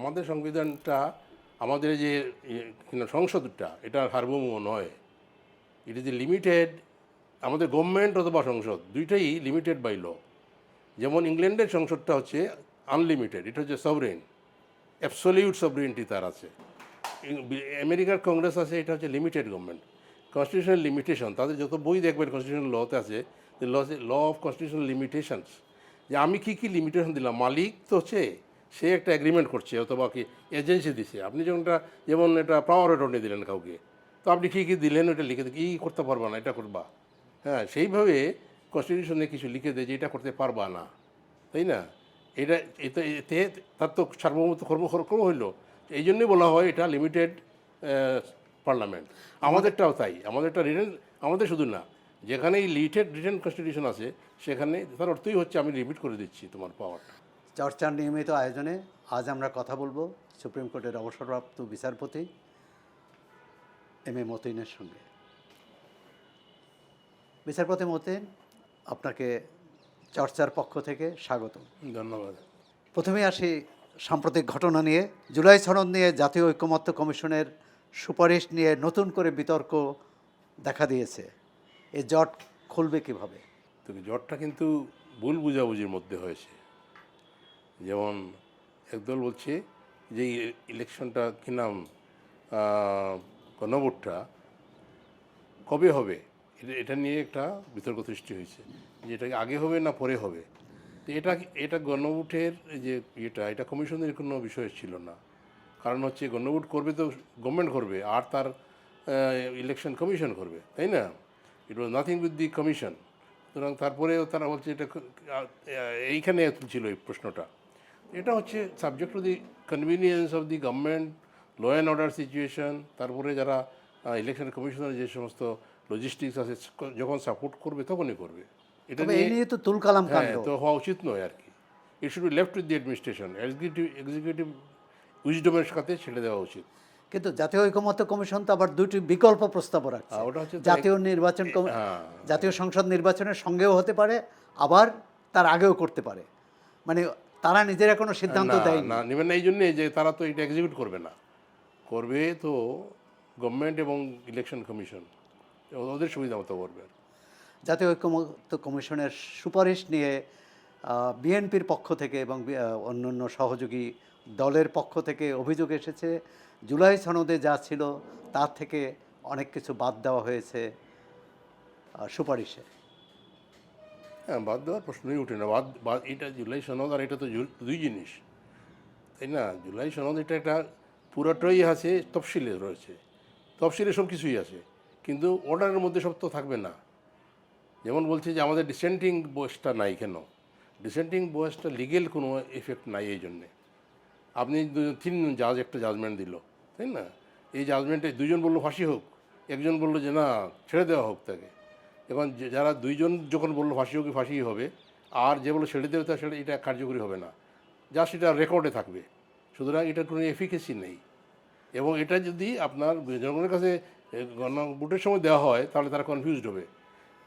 আমাদের সংবিধানটা, আমাদের যে সংসদটা, এটা সার্বভৌম নয়। ইট ইজ লিমিটেড আমাদের গভর্নমেন্ট অথবা সংসদ, দুইটাই লিমিটেড বাই ল যেমন ইংল্যান্ডের সংসদটা হচ্ছে আনলিমিটেড এটা হচ্ছে সবরেন অ্যাবসলিউট সবরেনটি তার আছে। আমেরিকার কংগ্রেস আছে, এটা হচ্ছে লিমিটেড গভর্নমেন্ট কনস্টিটিউশনাল লিমিটেশন তাদের যত বই দেখবেন কনস্টিটিউশনাল লতে আছে ল অফ কনস্টিটিউশনাল লিমিটেশনস যে আমি কি কি লিমিটেশন দিলাম, মালিক তো হচ্ছে সে একটা অ্যাগ্রিমেন্ট করছে, অথবা কি এজেন্সি দিছে। আপনি যেমন এটা যেমন এটা পাওয়ার অ্যাটর্নি দিলেন কাউকে, তো আপনি কী কী দিলেন ওটা লিখে কি করতে পারবা না, এটা করবা। হ্যাঁ সেইভাবে কনস্টিটিউশনে কিছু লিখে দেয় যে এটা করতে পারবা না, তাই না? এটা এতে তার তো সার্বভৌমত্ব কর্ম হইল। এই জন্যই বলা হয় এটা লিমিটেড পার্লামেন্ট আমাদেরটাও তাই, আমাদেরটা রিটেন আমাদের শুধু না যেখানে লিমিটেড রিটেন কনস্টিটিউশন আছে, সেখানে তার অর্থই হচ্ছে আমি লিমিট করে দিচ্ছি তোমার পাওয়ারটা চর্চার নিয়মিত আয়োজনে আজ আমরা কথা বলব সুপ্রিম কোর্টের অবসরপ্রাপ্ত বিচারপতি এম এ মতিনের সঙ্গে। বিচারপতি মতিন আপনাকে চর্চার পক্ষ থেকে স্বাগত ধন্যবাদ। প্রথমে আসি সাম্প্রতিক ঘটনা নিয়ে। জুলাই সনদ নিয়ে জাতীয় ঐক্যমত্য কমিশনের সুপারিশ নিয়ে নতুন করে বিতর্ক দেখা দিয়েছে। এ জট খুলবে কীভাবে? তবে জটটা কিন্তু ভুল বুঝাবুঝির মধ্যে হয়েছে। যেমন একদল বলছে যে ইলেকশনটা কি নাম? গণভোটটা কবে হবে? এটা নিয়ে একটা বিতর্ক সৃষ্টি হয়েছে যে এটা আগে হবে না পরে হবে? তো এটা এটা গণভোটের যে ইয়েটা, এটা কমিশনের কোনো বিষয় ছিল না। কারণ হচ্ছে গণভোট করবে তো গভর্নমেন্ট করবে, আর তার ইলেকশন কমিশন করবে, তাই না? It was nothing with the commission সুতরাং তারপরেও তারা বলছে এটা এইখানে ছিল এই প্রশ্নটা। এটা হচ্ছে subject to the convenience of the government law and order situation তারপরে যারা ইলেকশন কমিশনের যে সমস্ত লজিস্টিক্স আছে যখন সাপোর্ট করবে তখনই করবে। এটা এই নিয়ে তো তুলকালাম হ্যাঁ তো হওয়া উচিত নয় আর কি। It should be left with the administration executive executive উইজডমের সাথে ছেড়ে দেওয়া উচিত। কিন্তু জাতীয় ঐকমত্য কমিশন তো আবার দুটি বিকল্প প্রস্তাব রাখছে। জাতীয় নির্বাচন হ্যাঁ। জাতীয় সংসদ নির্বাচনের সঙ্গেও হতে পারে আবার তার আগেও করতে পারে। মানে তারা নিজেরা কোনো সিদ্ধান্ত দেয় না নেবেন না এই জন্যে যে তারা তো এটা এক্সিকিউট করবে না। করবে তো গভর্নমেন্ট এবং ইলেকশন কমিশন ওদের সুবিধা মতো করবে জাতীয় ঐক্যমত্য কমিশনের সুপারিশ নিয়ে বিএনপির পক্ষ থেকে এবং অন্যান্য সহযোগী দলের পক্ষ থেকে অভিযোগ এসেছে জুলাই সনদে যা ছিল তার থেকে অনেক কিছু বাদ দেওয়া হয়েছে সুপারিশে। হ্যাঁ বাদ দেওয়ার প্রশ্নই উঠে না বাদ বাদ এটা জুলাই সনদ আর এটা তো দুই জিনিস তাই না জুলাই সনদ এটা একটা পুরোটাই আছে তফসিলে রয়েছে তফসিলে সব কিছুই আছে কিন্তু অর্ডারের মধ্যে সব তো থাকবে না যেমন বলছে যে আমাদের ডিসেন্টিং বয়সটা নাই কেন ডিসেন্টিং বয়সটা লিগেল কোনো এফেক্ট নাই এই জন্যে আপনি তিন জাজ একটা জাজমেন্ট দিল। তাই না? এই জাজমেন্টে দুজন বলল ফাঁসি হোক, একজন বলল যে না, ছেড়ে দেওয়া হোক তাকে। যে- যারা দুইজন যখন বলল ফাঁসি হোক ফাঁসি হবে, আর যে বলল ছেড়ে দেবে তা সেটা, এটা কার্যকরী হবে না। যা সেটা রেকর্ডে থাকবে। সুতরাং এটার কোনো এফিকেসি নেই। এবং এটা যদি আপনার জনগণের কাছে গণভোটের সময় দেওয়া হয়, তাহলে তারা কনফিউজড হবে।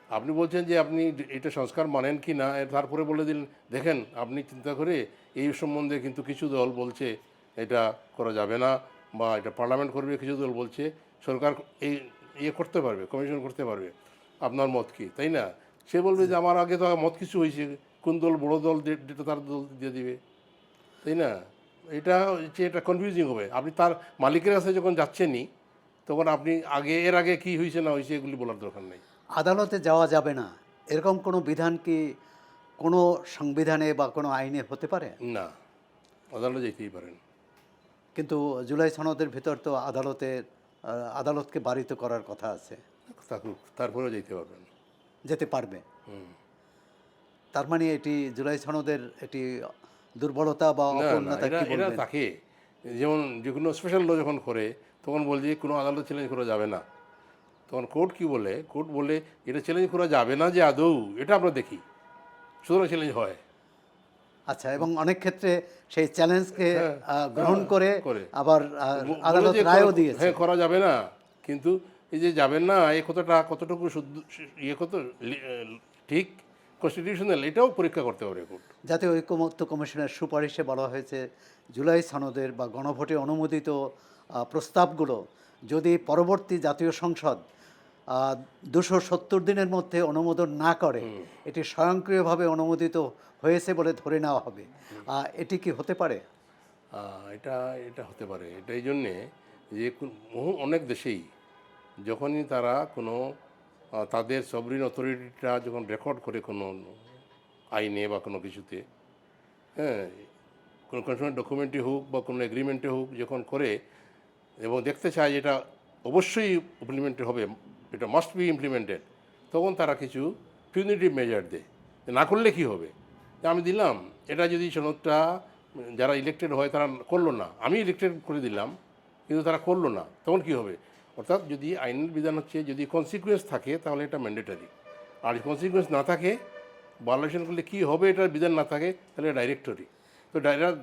আপনি বলছেন যে আপনি এটা সংস্কার মানেন কি না তারপরে বলে দিন দেখেন, আপনি চিন্তা করে এই সম্বন্ধে কিন্তু কিছু দল বলছে, এটা করা যাবে না, বা এটা পার্লামেন্ট করবে, কিছু দল বলছে, সরকার এই ইয়ে করতে পারবে, কমিশন করতে পারবে। আপনার মত কি তাই না? সে বলবে যে আমার আগে তো মত কিছু হয়েছে কোন দল বড় দল যেটা তার দল দিয়ে দিবে তাই না? এটা হচ্ছে এটা কনফিউজিং হবে। আপনি তার মালিকের কাছে যখন যাচ্ছেনই তখন আপনি আগে এর আগে কি হয়েছে না হয়েছে এগুলি বলার দরকার নেই। আদালতে যাওয়া যাবে না। এরকম কোনো বিধান কি কোনো সংবিধানে বা কোনো আইনে হতে পারে? না আদালতে যেতেই পারেন। কিন্তু জুলাই সনদের ভিতর তো আদালতের আদালতকে বাড়িত করার কথা আছে। থাকুক তারপরেও যেতে পারবেন। যেতে পারবে। তার মানে এটি জুলাই সনদের এটি দুর্বলতা বা অপূর্ণতা কি এরা বলবেন? থাকে যেমন যে কোনো স্পেশাল ল যখন করে তখন বলছে কোনো আদালত চ্যালেঞ্জ করা যাবে না। তখন কোর্ট কি বলে? কোর্ট বলে এটা চ্যালেঞ্জ করা যাবে না যে আদৌ এটা আমরা দেখি। সুতরাং চ্যালেঞ্জ হয়। আচ্ছা এবং অনেক ক্ষেত্রে সেই চ্যালেঞ্জকে হ্যাঁ, গ্রহণ করে করে। আবার আদালত রায়ও দিয়েছে। হ্যাঁ করা যাবে না। কিন্তু এই যে যাবেন না এই কতটা কতটুকু শুদ্ধ ইয়ে কত ঠিক? কনস্টিটিউশনাল এটাও পরীক্ষা করতে পারে কোর্ট জাতীয় ঐক্যমত্য কমিশনের সুপারিশে বলা হয়েছে জুলাই সনদের বা গণভোটে অনুমোদিত প্রস্তাবগুলো যদি পরবর্তী জাতীয় সংসদ দুশো সত্তর দিনের মধ্যে অনুমোদন না করে এটি স্বয়ংক্রিয়ভাবে অনুমোদিত হয়েছে বলে ধরে নেওয়া হবে। এটি কি হতে পারে? এটা এটা হতে পারে। এটা এই জন্যে যে বহু অনেক দেশেই যখনই তারা কোনো তাদের সবরিন অথরিটিটা যখন রেকর্ড করে কোনো আইনে বা কোনো কিছুতে হ্যাঁ কোনো কনফার্ম ডকুমেন্টে হোক বা কোনো এগ্রিমেন্টে হোক যখন করে এবং দেখতে চায় যে এটা অবশ্যই ইমপ্লিমেন্টেড হবে, এটা মাস্ট বি ইমপ্লিমেন্টেড তখন তারা কিছু পিউনিটিভ মেজার দেয়। না করলে কি হবে? আমি দিলাম, এটা যদি সনদটা যারা ইলেক্টেড হয় তারা করল না। আমি ইলেক্টেড করে দিলাম, কিন্তু তারা করল না, তখন কি হবে? অর্থাৎ যদি আইনের বিধান হচ্ছে যদি কনসিকুয়েন্স থাকে তাহলে এটা ম্যান্ডেটারি আর কনসিকুয়েন্স না থাকে ভায়োলেশন করলে কী হবে এটার বিধান না থাকে তাহলে ডাইরেক্টরি তো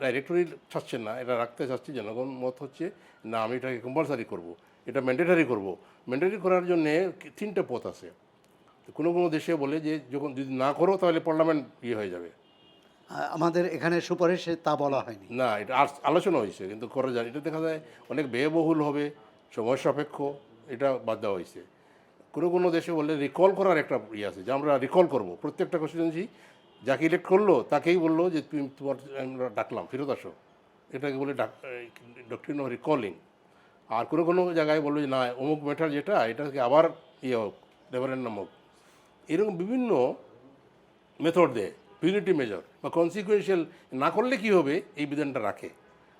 ডাইরেক্টরি চাচ্ছেন না এটা রাখতে চাচ্ছে জনগণ মত হচ্ছে না আমি এটাকে কম্পালসারি করব। এটা ম্যান্ডেটারি করব। ম্যান্ডেটারি করার জন্যে তিনটে পথ আছে। তো কোনো কোনো দেশে বলে যে যখন যদি না করো তাহলে পার্লামেন্ট ইয়ে হয়ে যাবে। আমাদের এখানে সুপারিশে তা বলা হয়নি। না এটা আলোচনা হয়েছে কিন্তু করা যায় এটা দেখা যায় অনেক ব্যয়বহুল হবে। সময় সাপেক্ষ এটা বাদ দেওয়া হয়েছে। কোনো কোনো দেশে বললে রিকল করার একটা ইয়ে আছে, যে আমরা রিকল করব। প্রত্যেকটা কনস্টিটুয়েন্সি যাকে ইলেক্ট করল, তাকেই বলল যে তুমি তোমার, আমরা ডাকলাম, ফেরত আসো। এটাকে বলে ডাক ডক্টরিন অফ রিকলিং আর কোনো কোনো জায়গায় বলল যে না, অমুক ম্যাটার যেটা, এটাকে আবার ইয়ে হোক রেফারেন্ডাম হোক। এরকম বিভিন্ন মেথড দেয় পিউনিটি মেজর বা কনসিকুয়েন্সিয়াল না করলে কি হবে, এই বিধানটা রাখে।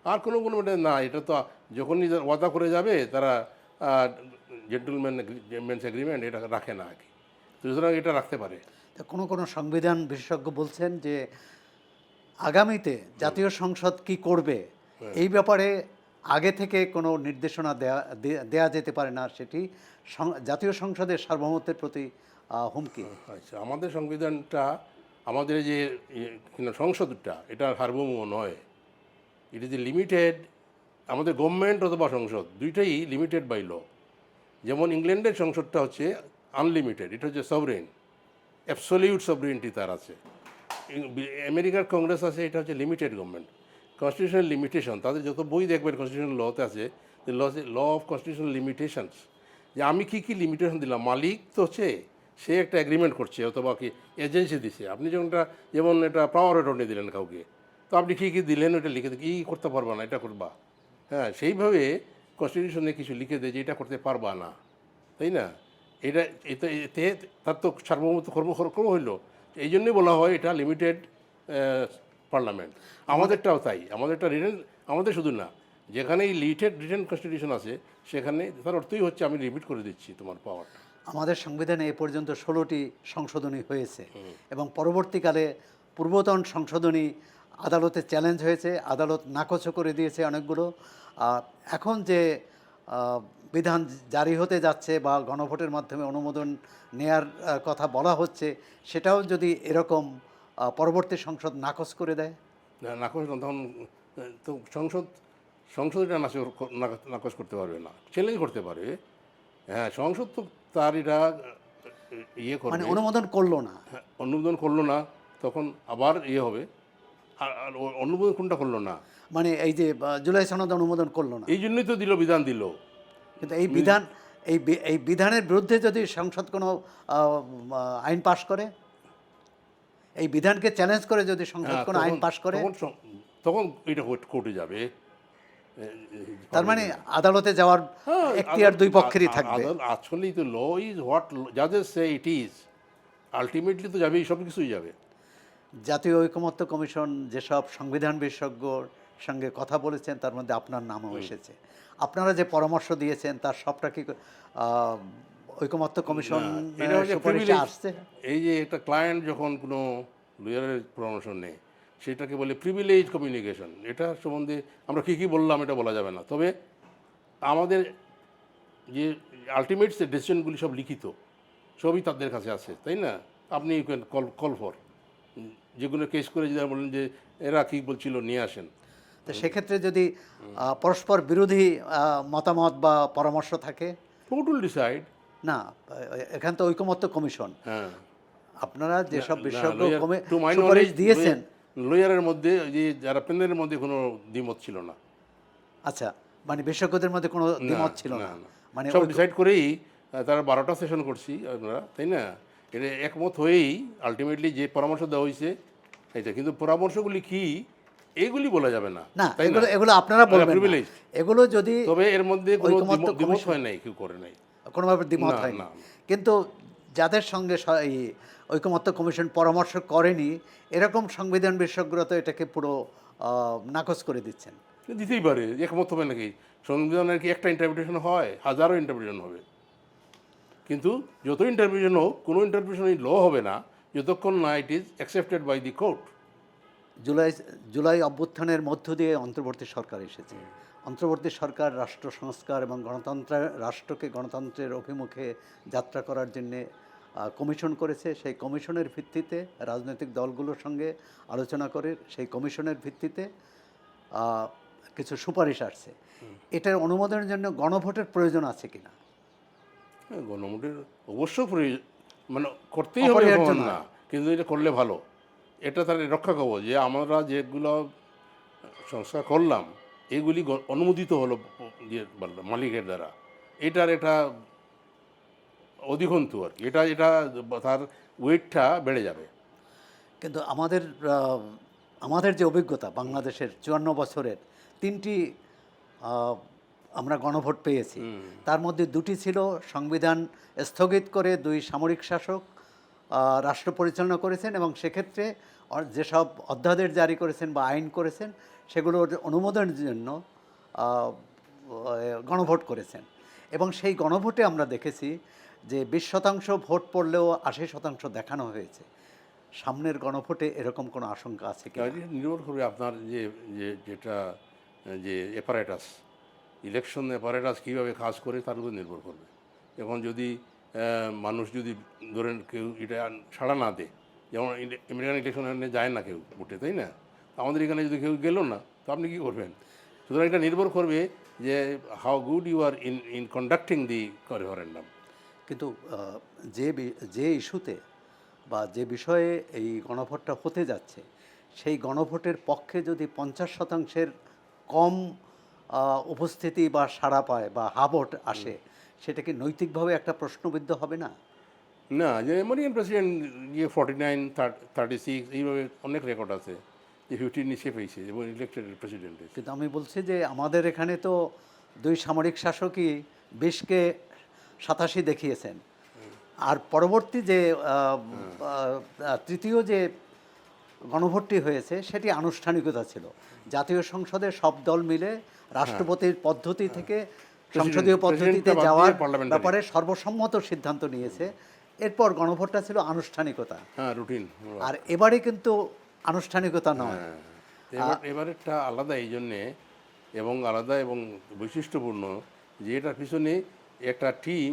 আর কোনো কোনো মেটে না এটা তো যখনই ওয়াদা করে যাবে তারা জেন্টলম্যান জেন্টলম্যানস এগ্রিমেন্ট এটা রাখে না আর কি। সুতরাং এটা রাখতে পারে। তো কোনো কোনো সংবিধান বিশেষজ্ঞ বলছেন যে আগামীতে জাতীয় সংসদ কি করবে? এই ব্যাপারে আগে থেকে কোনো নির্দেশনা দেয়া দেয়া যেতে পারে না সেটি জাতীয় সংসদের সার্বভৌমত্বের প্রতি হুমকি। আচ্ছা আমাদের সংবিধানটা আমাদের যে সংসদটা এটা সার্বভৌম নয়। ইট ইজ লিমিটেড আমাদের গভর্নমেন্ট অথবা সংসদ, দুইটাই লিমিটেড বাই ল যেমন ইংল্যান্ডের সংসদটা হচ্ছে আনলিমিটেড এটা হচ্ছে সবরেন অ্যাবসলিউট সবরেনিটি তার আছে। আমেরিকার কংগ্রেস আছে, এটা হচ্ছে লিমিটেড গভর্নমেন্ট কনস্টিটিউশনাল লিমিটেশন তাদের যত বই দেখবেন কনস্টিটিউশনাল লতে আছে ল অফ কনস্টিটিউশনাল লিমিটেশনস যে আমি কি কি লিমিটেশন দিলাম, মালিক তো হচ্ছে, সে একটা এগ্রিমেন্ট করছে, অথবা কি এজেন্সি দিছে। আপনি যেমনটা, যেমন এটা পাওয়ার অ্যাটর্নি দিলেন কাউকে তো আপনি কী কী দিলেন ওইটা লিখে কী করতে পারবা না এটা করবা। হ্যাঁ সেইভাবে কনস্টিটিউশনে কিছু লিখে দেয় যে এটা করতে পারবা না তাই না? এটা এতে এতে তার তো সার্বভৌমত্ব কর্ম কর্ম হইল। এই জন্যই বলা হয় এটা লিমিটেড পার্লামেন্ট আমাদেরটাও তাই আমাদেরটা রিটেন আমাদের শুধু না যেখানেই লিমিটেড রিটেন কনস্টিটিউশন আছে সেখানে তার অর্থই হচ্ছে আমি লিমিট করে দিচ্ছি তোমার পাওয়ারটা আমাদের সংবিধানে এ পর্যন্ত ষোলোটি সংশোধনী হয়েছে এবং পরবর্তীকালে পূর্বতন সংশোধনী আদালতে চ্যালেঞ্জ হয়েছে আদালত নাকচও করে দিয়েছে অনেকগুলো। আহ, এখন যে বিধান জারি হতে যাচ্ছে বা গণভোটের মাধ্যমে অনুমোদন নেয়ার কথা বলা হচ্ছে সেটাও যদি এরকম পরবর্তী সংসদ নাকচ করে দেয়? নাকচ তখন তো সংসদ সংসদ এটা নাকচ নাকচ- নাকচ করতে পারবে না চ্যালেঞ্জ করতে পারবে হ্যাঁ সংসদ তো তার এটা ইয়ে মানে করবে অনুমোদন করল না। হ্যাঁ, অনুমোদন করল না তখন আবার ইয়ে হবে। আর আর অনুমোদন কোনটা করল না মানে এই যে জুলাই সনদ অনুমোদন করল না এই জন্যই তো দিল বিধান দিল কিন্তু এই বিধান এই এই বিধানের বিরুদ্ধে যদি সংসদ কোনো আইন পাশ করে এই বিধানকে চ্যালেঞ্জ করে যদি সংসদ হ্যাঁ, কোনো আইন পাশ করে তখন এটা কোর্টে যাবে তার মানে আদালতে যাওয়ার হ্যাঁ, এখতিয়ার দুই পক্ষেরই থাকবে আসলেই তো ল ইজ হোয়াট যাদের সে ইট ইজ আলটিমেটলি তো যাবেই সব কিছুই যাবে জাতীয় ঐকমত্য কমিশন যেসব সংবিধান বিশেষজ্ঞর সঙ্গে কথা বলেছেন তার মধ্যে আপনার নামও এসেছে। আপনারা যে পরামর্শ দিয়েছেন তার সবটা কি ঐকমত্য কমিশন সুপারিশে আসছে? এই যে একটা ক্লায়েন্ট যখন কোনো লয়ারের পরামর্শ নেয় সেটাকে বলে প্রিভিলেজ কমিউনিকেশন এটা সম্বন্ধে আমরা কী কী বললাম এটা বলা যাবে না। তবে আমাদের যে আলটিমেট ডিসিশনগুলি সব লিখিত সবই তাদের কাছে আছে তাই না? আপনি কল কল ফর যেগুলো কেস করে যদি বলেন যে এরা কী বলছিল নিয়ে আসেন। তো সেক্ষেত্রে যদি পরস্পর বিরোধী মতামত বা পরামর্শ থাকে? টোটাল ডিসাইড না এখান তো ঐকমত্য কমিশন। হ্যাঁ। আপনারা যেসব বিশেষজ্ঞ সুপারিশ দিয়েছেন। লয়ারের মধ্যে যে যারা প্যানেলের মধ্যে কোনো দ্বিমত ছিল না। আচ্ছা মানে বিশেষজ্ঞদের মধ্যে কোনো দ্বিমত ছিল না মানে সব ডিসাইড করেই তারা বারোটা সেশন করছি আমরা তাই না? এটা একমত হয়েই আলটিমেটলি যে পরামর্শ দেওয়া হয়েছে এটা কিন্তু পরামর্শগুলি কি এগুলি বলা যাবে না। না এগুলো এগুলো আপনারা বলবেন এগুলো যদি তবে এর মধ্যে কোনো দ্বিমত- দ্বিমত হয় নাই কেউ করে নাই। কোনোভাবে দ্বিমত না, হয়নি না। কিন্তু যাদের সঙ্গে এই ঐকমত্য কমিশন পরামর্শ করেনি এরকম সংবিধান বিশেষজ্ঞরা তো এটাকে পুরো আহ, নাকচ করে দিচ্ছেন। দিতেই পারে একমত হবে নাকি? সংবিধানের কি একটা ইন্টারপ্রিটেশন হয়? হাজারো ইন্টারপ্রিটেশন হবে। কিন্তু যত ইন্টারপ্রিটেশন হোক কোনো ইন্টারপ্রিটেশন ল হবে না যতক্ষণ না it is accepted by the court July July অভ্যুত্থানের মধ্য দিয়ে অন্তর্বর্তী সরকার এসেছে। অন্তর্বর্তী সরকার রাষ্ট্র সংস্কার এবং গণতন্ত্রের রাষ্ট্রকে গণতন্ত্রের অভিমুখে যাত্রা করার জন্যে কমিশন করেছে। সেই কমিশনের ভিত্তিতে রাজনৈতিক দলগুলোর সঙ্গে আলোচনা করে সেই কমিশনের ভিত্তিতে কিছু সুপারিশ আসছে। এটার অনুমোদনের জন্য গণভোটের প্রয়োজন আছে কিনা? হ্যাঁ, গণভোটের অবশ্য প্রয়োজন মানে করতেই হবে না কিন্তু এটা করলে ভালো। এটা তার রক্ষা করব যে আমরা যেগুলো সংস্কার করলাম এগুলি অনুমোদিত হলো মালিকের দ্বারা। এটার এটা অধিকন্তু আর কি। এটা এটা তার ওয়েটটা বেড়ে যাবে। কিন্তু আমাদের আমাদের যে অভিজ্ঞতা বাংলাদেশের চুয়ান্ন বছরের তিনটি আমরা গণভোট পেয়েছি। তার মধ্যে দুটি ছিল সংবিধান স্থগিত করে দুই সামরিক শাসক রাষ্ট্র পরিচালনা করেছেন এবং সেক্ষেত্রে যেসব অধ্যাদেশ জারি করেছেন বা আইন করেছেন সেগুলোর অনুমোদনের জন্য গণভোট করেছেন। এবং সেই গণভোটে আমরা দেখেছি যে বিশ শতাংশ ভোট পড়লেও আশি শতাংশ দেখানো হয়েছে। সামনের গণভোটে এরকম কোনো আশঙ্কা আছে কি নির্ভর করবে আপনার যে যে যেটা যে অ্যাপারেটাস ইলেকশন অ্যাপারেটাস কীভাবে কাজ করে তার উপর নির্ভর করবে। এখন যদি মানুষ যদি ধরেন কেউ এটা সাড়া না দেয়, যেমন আমেরিকান ইলেকশনে যায় না কেউ ভোটে, তাই না? আমাদের এখানে যদি কেউ গেল না, তো আপনি কী করবেন? সুতরাং এটা নির্ভর করবে যে how good you are in in conducting the referendum কিন্তু যে যে ইস্যুতে বা যে বিষয়ে এই গণভোটটা হতে যাচ্ছে, সেই গণভোটের পক্ষে যদি পঞ্চাশ শতাংশের কম উপস্থিতি বা সাড়া পায় বা হাভোট আসে সেটা কি নৈতিকভাবে একটা প্রশ্নবিদ্ধ হবে না? না যে আমেরিকান প্রেসিডেন্ট ইয়ে ফর্টি নাইন থার্টি সিক্স এইভাবে অনেক রেকর্ড আছে যে ফিফটির নিচে পেয়েছে এবং ইলেক্টেড প্রেসিডেন্ট কিন্তু আমি বলছি যে আমাদের এখানে তো দুই সামরিক শাসকই বিশকে সাতাশি দেখিয়েছেন। আর পরবর্তী যে তৃতীয় যে গণভোটটি হয়েছে সেটি আনুষ্ঠানিকতা ছিল। জাতীয় সংসদে সব দল মিলে রাষ্ট্রপতির পদ্ধতি থেকে সংসদীয় পদ্ধতিতে যাওয়ার ব্যাপারে সর্বসম্মত সিদ্ধান্ত নিয়েছে। এরপর গণভোটটা ছিল আনুষ্ঠানিকতা। হ্যাঁ রুটিন। আর এবারে কিন্তু আনুষ্ঠানিকতা নয়। হ্যাঁ এবারেরটা আলাদা এই জন্যে এবং আলাদা এবং বৈশিষ্ট্যপূর্ণ যে এটার পিছনে একটা টিম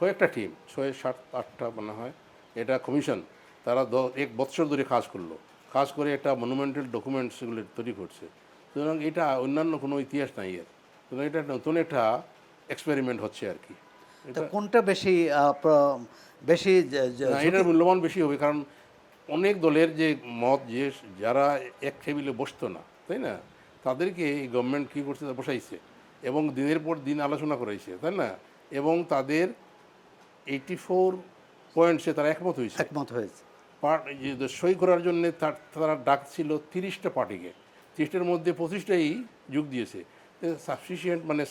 কয়েকটা টিম ছয় সাত আটটা মনে হয় এটা কমিশন। তারা দ এক বৎসর ধরে কাজ করল। কাজ করে একটা মনুমেন্টাল ডকুমেন্টস এগুলো তৈরি করছে। সুতরাং এটা অন্যান্য কোনো ইতিহাস নাই এর। সুতরাং এটা নতুন একটা এক্সপেরিমেন্ট হচ্ছে আর কি। কোনটা বেশি বেশি এটার মূল্যবান বেশি হবে কারণ অনেক দলের যে মত যে যারা এক টেবিলে বসতো না তাই না? তাদেরকে এই গভর্নমেন্ট কী করছে? তা বসাইছে। এবং দিনের পর দিন আলোচনা করাইছে তাই না? এবং তাদের এইটি ফোর পয়েন্টসে তারা একমত হয়েছে। একমত হয়েছে। সই করার জন্য তার তারা ডাক ছিল তিরিশটা পার্টিকে। তিরিশটার মধ্যে পঁচিশটাই যোগ দিয়েছে। সাফিসিয়েন্ট মানে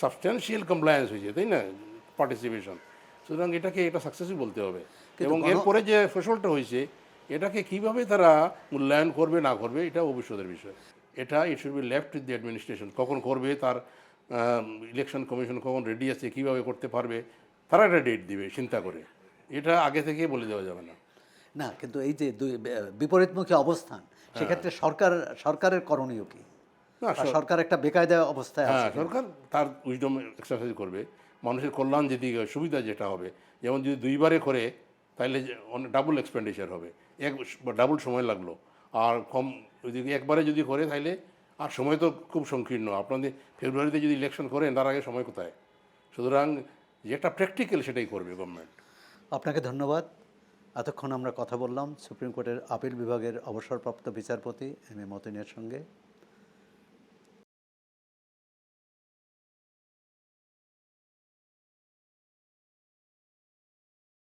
সাবস্ট্যান্সিয়াল কমপ্লায়েন্স হয়েছে তাই না? পার্টিসিপেশন সুতরাং এটাকে এটা সাকসেসই বলতে হবে। এবং এরপরে যে ফসলটা হয়েছে এটাকে কীভাবে তারা মূল্যায়ন করবে না করবে এটা ভবিষ্যতের বিষয়। এটা it should be left with the administration কখন করবে তার ইলেকশন কমিশন কখন রেডি আছে কীভাবে করতে পারবে তারা একটা ডেট দিবে চিন্তা করে। এটা আগে থেকে বলে দেওয়া যাবে না। না কিন্তু এই যে দুই বিপরীতমুখী অবস্থান সেক্ষেত্রে সরকার সরকারের করণীয় কি? না, সরকার একটা বেকায়দা অবস্থায় আছে হ্যাঁ সরকার তার উইজডম এক্সারসাইজ করবে। মানুষের কল্যাণ যেদিকে সুবিধা যেটা হবে। যেমন যদি দুইবারে করে তাহলে অনেক ডাবল এক্সপেন্ডিচার হবে। এক ডাবল সময় লাগল। আর কম যদি একবারে যদি করে তাহলে আর সময় তো খুব সংকীর্ণ। আপনাদের ফেব্রুয়ারিতে যদি ইলেকশন করেন তার আগে সময় কোথায়? সুতরাং যেটা প্র্যাকটিক্যাল সেটাই করবে গভর্নমেন্ট আপনাকে ধন্যবাদ। এতক্ষণ আমরা কথা বললাম সুপ্রিম কোর্টের আপিল বিভাগের অবসরপ্রাপ্ত বিচারপতি এম এ মতিনের সঙ্গে।